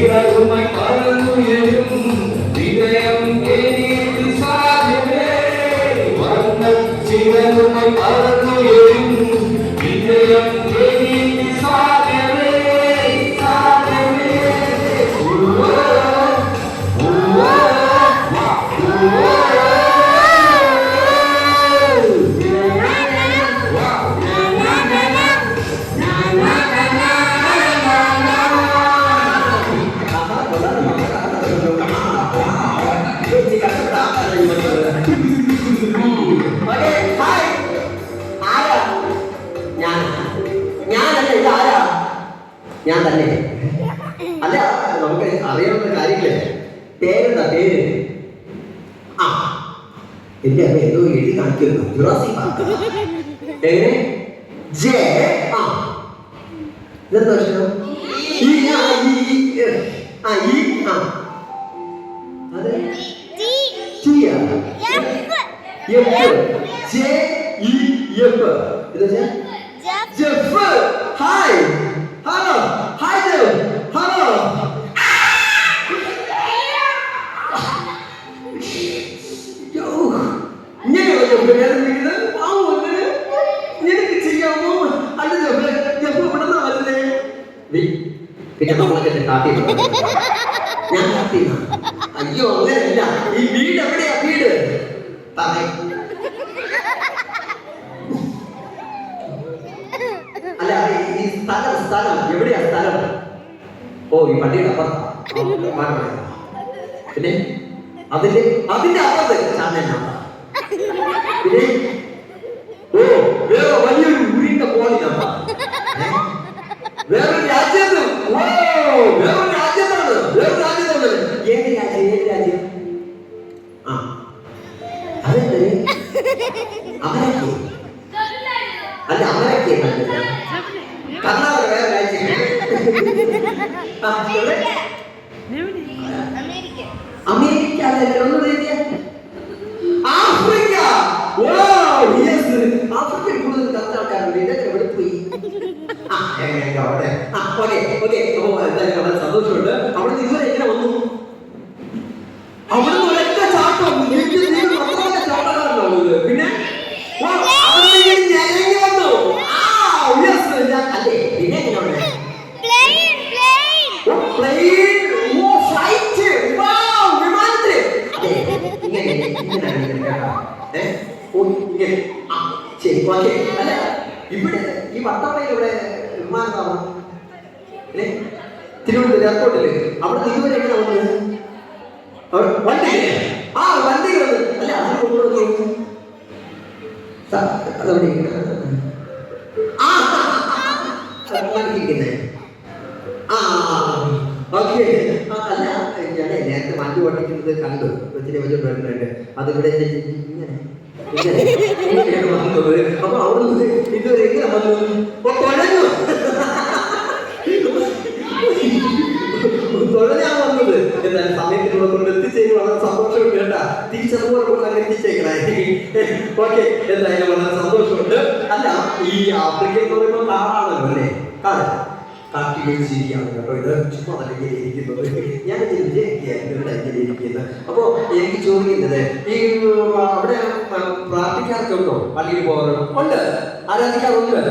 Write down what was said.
ഇറങ്ങുമൈ പറന്നു എഴും വിജയം എനിക്ക് സാധ്യമേ. വന്ന ചിരങ്ങുമൈ പറന്നു എഴും ഞാൻ തന്നെ. അല്ല നമുക്ക് അറിയാവുന്ന കാര്യങ്ങളെ പേരെന്താ? പേര്? ആ. എന്റെ അമ്മ എന്തോ എഴുതി കാണിക്കുന്നു ജുറാസി പാർക്ക് എങ്ങനെ? ജെ ആ. ഇതെന്താ പ്രശ്നം? ഈ ആ ഈ ആ അത് ടിയാ എഫ്. J E F. വെച്ചാ ജെഫ്. ഇങ്ങനെയാണോ ജെഫ് വേദന വിളിക്കുന്നത്? പാവം നിനക്ക് ചെയ്യാമോ? ജെഫ് എവിടുന്നാ വരുന്നേ? ദേ, പിന്നെ നമ്മളൊക്കെ കാട്ടി ഞാൻ അയ്യോ അങ്ങനെയല്ല ഈ വീട് എവിടെയാ വീട് താഴെ അല്ല ഈ- സ്ഥലം സ്ഥലം എവിടെയാ സ്ഥലം ഓ ഈ പട്ടിയുടെ അപ്പുറത്താ ആ. പിന്നെ അതിന്റെ അതിന്റെ അപ്പുറത്ത് പിന്നെ? ഓ വേറെ വലിയൊരു ഊരിന്റെ നമ്മ വേറൊരു ഓ രാജ്യത്താണ്. രാജ്യത്താണ്. ഏത് ഏത് ആ. അല്ല അവിടെ. സന്തോഷമുണ്ട്. അവിടുന്ന് ഇതുവരെ എങ്ങനെ വന്നു? അവിടെ ഒരൊറ്റ ചാട്ടം എനിക്ക് നീ പത്രത്തിലെ ചാട്ടക്കാരനാണോ ഇത്? പിന്നെ wow, അവിടുന്ന് ഇങ്ങനെ ഞരങ്ങി വന്നു ആ, yes, ഞാൻ- അല്ലേ പിന്നെ എങ്ങനെ അവിടെ ഓ, plane. ഓ, flight. Wow, വിമാനത്തിൽ. അതെ, ഇങ്ങനെ, ഇങ്ങനെയാണ് ഇങ്ങനെ കേട്ടോ. ഏ? ഓ, ഇങ്ങനെ. ആ, ശരി, ഓക്കേ. അല്ല, ഇവിടെ ഈ വട്ടപ്പയിൽ ഇവിടെ വിമാനത്താവളം അല്ലേ തിരുവനന്തപുരം എയർപോർട്ടിൽ അവിടെ ഇതുവരെ എങ്ങനെ വന്നത് വണ്ടി ആ വണ്ടി വന്ന് അല്ല അത് കൊണ്ടുവന്നു അതവിടെ. ആ ആ ഓക്കെ ഞാൻ നേരത്തെ പഠിക്കുന്നത് കണ്ടു. കൊച്ചിനെ വെച്ച് വരുന്നുണ്ട് അതിവിടെ ഇങ്ങനെ ഇങ്ങനെ ഇങ്ങനെയാണ് അപ്പൊ അവിടുന്ന് ഇതുവരെ എങ്ങനെ കൊണ്ട് സന്തോഷമുണ്ട് കേട്ടാ. എത്തിച്ചേക്കണേ. എന്തായാലും വളരെ സന്തോഷമുണ്ട്. അല്ല ഈ ആഫ്രിക്ക പറയുമ്പോൾ കാടാണല്ലോ അല്ലേ? കാട്. കാട്ടിലും ശരിയാണ് കേട്ടോ. ഇത് ചുമ്മാ അല്ലെങ്കിൽ ഇരിക്കുന്നത് ഞാൻ ഇവിടെ ഇങ്ങനെ ഇരിക്കുന്നത്. അപ്പോ എനിക്ക് ചോദിക്കുന്നത് ഈ അവിടെ പ്രാർത്ഥിക്കാറൊക്കെ ഉണ്ടോ? പള്ളിയിൽ പോകാറുണ്ടോ? ഉണ്ട്. ആരാധിക്കാറുണ്ട്?